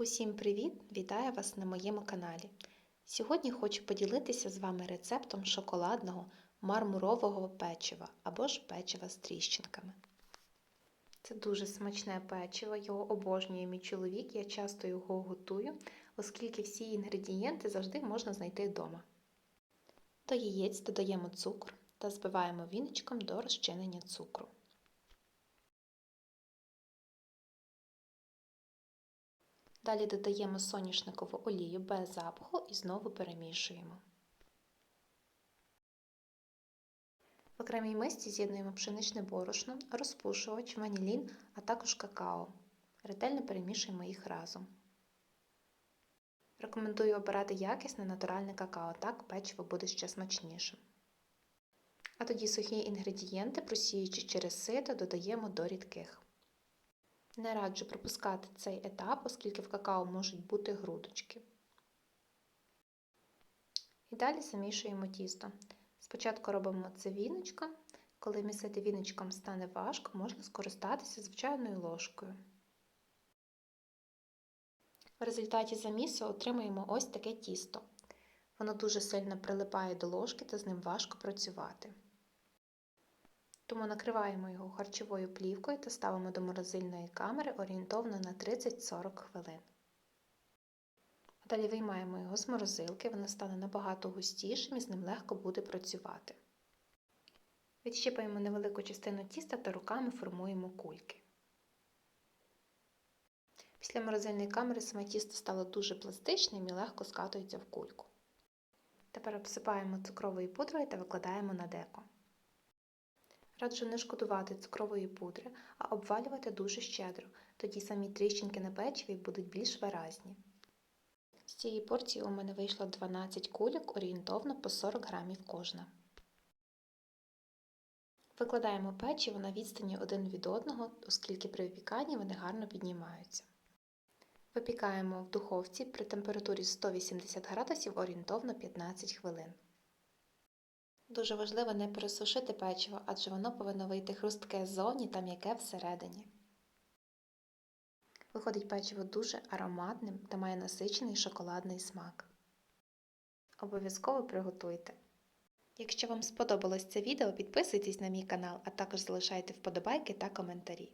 Усім привіт! Вітаю вас на моєму каналі. Сьогодні хочу поділитися з вами рецептом шоколадного мармурового печива або ж печива з тріщинками. Це дуже смачне печиво, його обожнює мій чоловік, я часто його готую, оскільки всі інгредієнти завжди можна знайти вдома. До яєць додаємо цукор та збиваємо віничком до розчинення цукру. Далі додаємо соняшникову олію без запаху і знову перемішуємо. В окремій мисці з'єднуємо пшеничне борошно, розпушувач, ванілін, а також какао. Ретельно перемішуємо їх разом. Рекомендую обирати якісне натуральне какао, так печиво буде ще смачнішим. А тоді сухі інгредієнти, просіючи через сито, додаємо до рідких. Не раджу пропускати цей етап, оскільки в какао можуть бути грудочки. І далі замішуємо тісто. Спочатку робимо це віночком. Коли місити віночком стане важко, можна скористатися звичайною ложкою. В результаті замісу отримуємо ось таке тісто. Воно дуже сильно прилипає до ложки та з ним важко працювати. Тому накриваємо його харчовою плівкою та ставимо до морозильної камери орієнтовно на 30-40 хвилин. Далі виймаємо його з морозилки, воно стане набагато густішим і з ним легко буде працювати. Відщипаємо невелику частину тіста та руками формуємо кульки. Після морозильної камери саме тісто стало дуже пластичним і легко скатується в кульку. Тепер обсипаємо цукровою пудрою та викладаємо на деко. Раджу не шкодувати цукрової пудри, а обвалювати дуже щедро, тоді самі тріщинки на печиві будуть більш виразні. З цієї порції у мене вийшло 12 кульок орієнтовно по 40 грамів кожна. Викладаємо печиво на відстані один від одного, оскільки при випіканні вони гарно піднімаються. Випікаємо в духовці при температурі 180 градусів орієнтовно 15 хвилин. Дуже важливо не пересушити печиво, адже воно повинно вийти хрустке ззовні та м'яке всередині. Виходить печиво дуже ароматним та має насичений шоколадний смак. Обов'язково приготуйте. Якщо вам сподобалось це відео, підписуйтесь на мій канал, а також залишайте вподобайки та коментарі.